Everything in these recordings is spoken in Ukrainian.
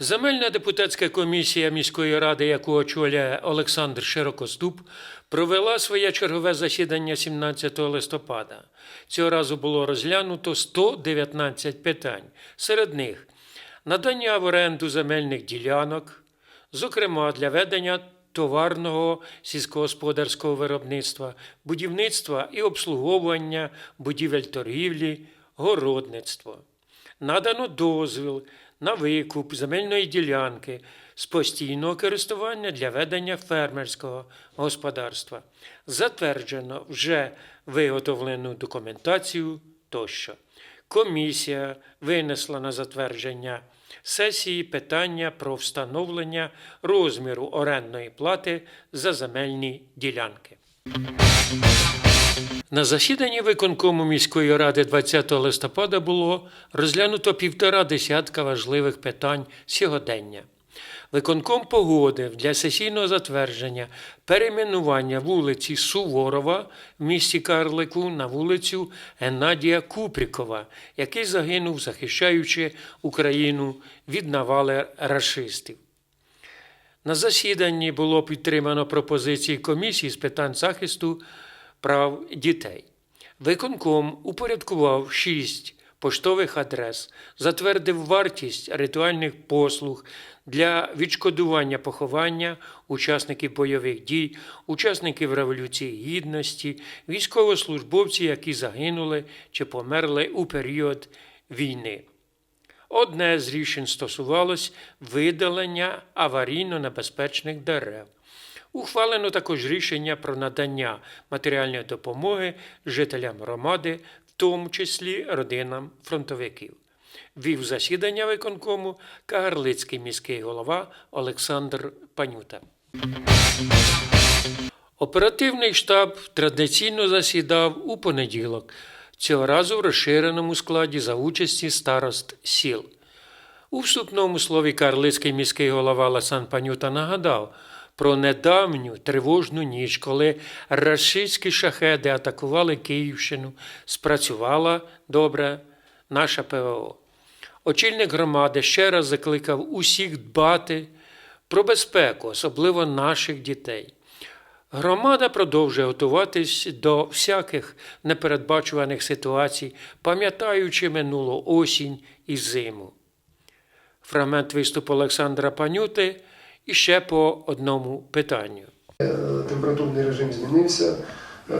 Земельна депутатська комісія міської ради, яку очолює Олександр Широкоступ, провела своє чергове засідання 17 листопада. Цього разу було розглянуто 119 питань. Серед них надання в оренду земельних ділянок, зокрема для ведення товарного сільськогосподарського виробництва, будівництва і обслуговування будівель торгівлі, городництва. Надано дозвіл на викуп земельної ділянки з постійного користування для ведення фермерського господарства. Затверджено вже виготовлену документацію тощо. Комісія винесла на затвердження сесії питання про встановлення розміру орендної плати за земельні ділянки. На засіданні виконкому міської ради 20 листопада було розглянуто півтора десятка важливих питань сьогодення. Виконком погодив для сесійного затвердження перейменування вулиці Суворова в місті Карлику на вулицю Геннадія Купрікова, який загинув, захищаючи Україну від навали рашистів. На засіданні було підтримано пропозиції комісії з питань захисту прав дітей. Виконком упорядкував шість поштових адрес, затвердив вартість ритуальних послуг для відшкодування поховання учасників бойових дій, учасників Революції Гідності, військовослужбовців, які загинули чи померли у період війни. Одне з рішень стосувалось видалення аварійно небезпечних дерев. Ухвалено також рішення про надання матеріальної допомоги жителям громади, в тому числі родинам фронтовиків. Вів засідання виконкому Кагарлицький міський голова Олександр Панюта. Оперативний штаб традиційно засідав у понеділок, цього разу в розширеному складі за участі старост сіл. У вступному слові Карлицький міський голова Ласан Панюта нагадав про недавню тривожну ніч, коли рашистські шахеди атакували Київщину, спрацювала добре наша ПВО. Очільник громади ще раз закликав усіх дбати про безпеку, особливо наших дітей. Громада продовжує готуватись до всяких непередбачуваних ситуацій, пам'ятаючи минулу осінь і зиму. Фрагмент виступу Олександра Панюти і ще по одному питанню. температурний режим змінився, е,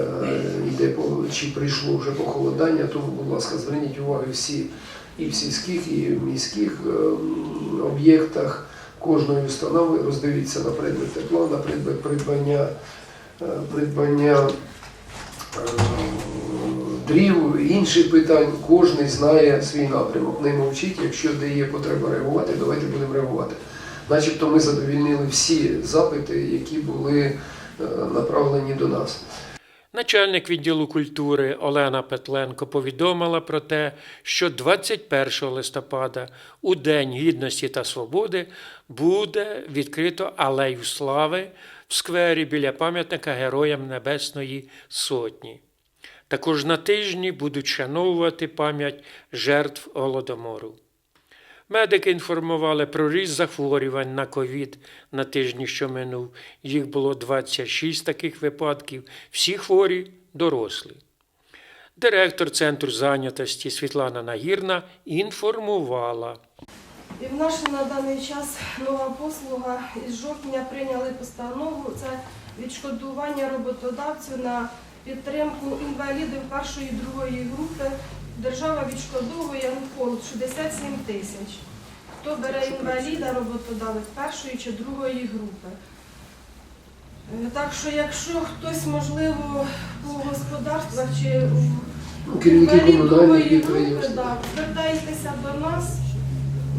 йде по- чи прийшло вже похолодання, тому, будь ласка, зверніть увагу всі і в сільських, і в міських е, об'єктах кожної установи, роздивіться на предмет тепла, на предмет придбання, е, придбання е, дрів, інших питань, кожен знає свій напрямок. Не мовчіть, якщо де є потреба реагувати, давайте будемо реагувати. Начебто ми задовільнили всі запити, які були е, направлені до нас. Начальник відділу культури Олена Петленко повідомила про те, що 21 листопада, у День Гідності та Свободи, буде відкрито алею слави в сквері біля пам'ятника Героям Небесної Сотні. Також на тижні будуть шановувати пам'ять жертв голодомору. Медики інформували про ріст захворювань на ковід на тижні, що минув. Їх було 26 таких випадків. Всі хворі дорослі. Директор Центру зайнятості Світлана Нагірна інформувала. І в нас на даний час нова послуга із жовтня прийняли постанову. Це відшкодування роботодавцю на підтримку інвалідів першої і другої групи. Держава відшкодовує фонд 67 тисяч. Хто бере інваліда, роботодавець першої чи другої групи. Е, Так що, якщо хтось, можливо, по господарствах чи Ну, Керівники інвалід другої групи, да, звертайтеся до нас.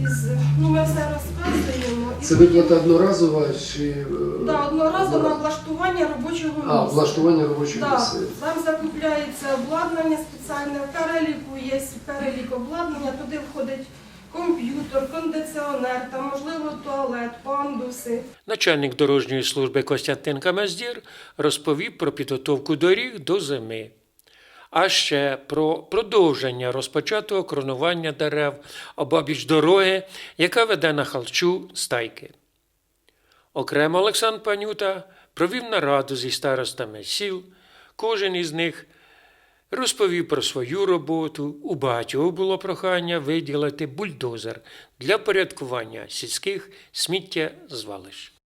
Із, ну, ми все розказуємо. Це виплата одноразова чи е, Да, одноразове одноразова? влаштування робочого місця. а, влаштування робочого Да, місця. там закупляється обладнання спеціальне, в переліку є перелік обладнання, туди входить комп'ютер, кондиціонер, там можливо туалет, пандуси. Начальник дорожньої служби Костянтин Камездір розповів про підготовку доріг до зими. А ще про продовження розпочатого кронування дерев обабіч дороги, яка веде на халчу стайки. Окремо Олександр Панюта провів нараду зі старостами сіл. Кожен із них розповів про свою роботу. У багатьох було прохання виділити бульдозер для порядкування сільських сміттєзвалищ.